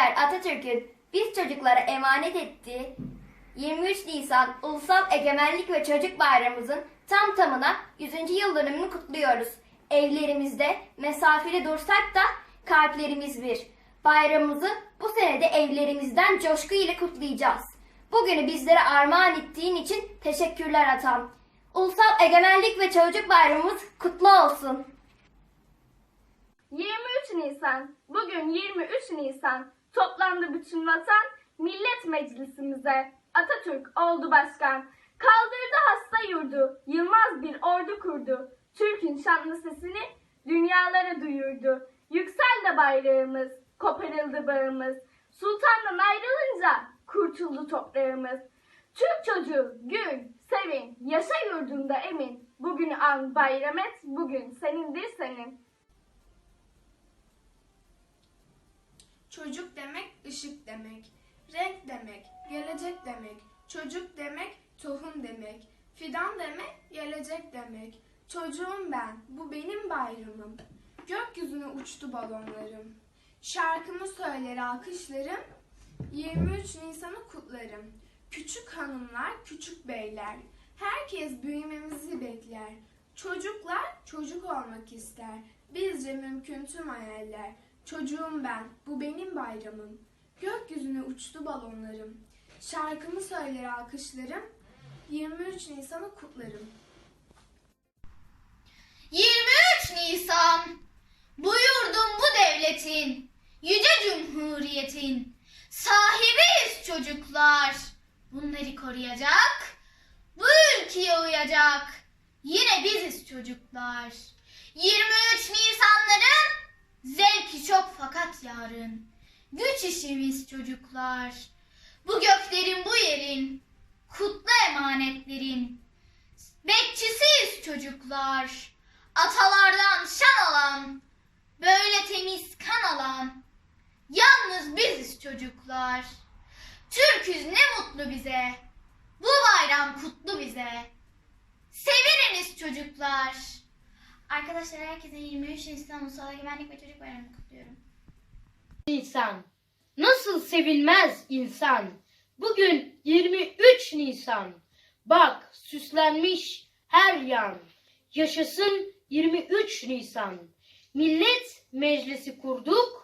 lider Atatürk'ün biz çocuklara emanet ettiği 23 Nisan Ulusal Egemenlik ve Çocuk Bayramımızın tam tamına 100. yıl dönümünü kutluyoruz. Evlerimizde mesafeli dursak da kalplerimiz bir. Bayramımızı bu senede evlerimizden coşku ile kutlayacağız. Bugünü bizlere armağan ettiğin için teşekkürler atam. Ulusal Egemenlik ve Çocuk Bayramımız kutlu olsun. 23 Nisan. Bugün 23 Nisan. Toplandı bütün vatan Millet Meclisimize. Atatürk oldu başkan. Kaldırdı hasta yurdu. Yılmaz bir ordu kurdu. Türk'ün şanlı sesini dünyalara duyurdu. Yükseldi bayrağımız. Koparıldı bağımız. Sultandan ayrılınca kurtuldu toprağımız. Türk çocuğu gül, sevin, yaşa yurdunda emin. Bugünü an bayram et, bugün senindir senin. Çocuk demek ışık demek, renk demek, gelecek demek, çocuk demek tohum demek, fidan demek gelecek demek. Çocuğum ben, bu benim bayramım. Gökyüzüne uçtu balonlarım. Şarkımı söyler alkışlarım, 23 Nisan'ı kutlarım. Küçük hanımlar, küçük beyler, herkes büyümemizi bekler. Çocuklar çocuk olmak ister, bizce mümkün tüm hayaller. Çocuğum ben, bu benim bayramım. Gökyüzüne uçtu balonlarım. Şarkımı söyler alkışlarım, 23 Nisan'ı kutlarım. 23 Nisan Bu yurdun bu devletin Yüce Cumhuriyet'in Sahibiyiz çocuklar Bunları koruyacak Bu ülkeye uyacak Yine biziz çocuklar 23 Nisanların Zevki çok fakat yarın Güç işimiz çocuklar Bu göklerin bu yerin Kutlu emanetlerin Bekçisiyiz çocuklar. Atalardan şan alan, böyle temiz kan alan. Yalnız biziz çocuklar. Türküz ne mutlu bize. Bu bayram kutlu bize. Severiniz çocuklar. Arkadaşlar herkese 23 Nisan Ulusal Egemenlik ve Çocuk Bayramı'nı kutluyorum. Nisan. Nasıl sevilmez insan? Bugün 23 Nisan. Bak süslenmiş her yan. Yaşasın 23 Nisan. Millet meclisi kurduk.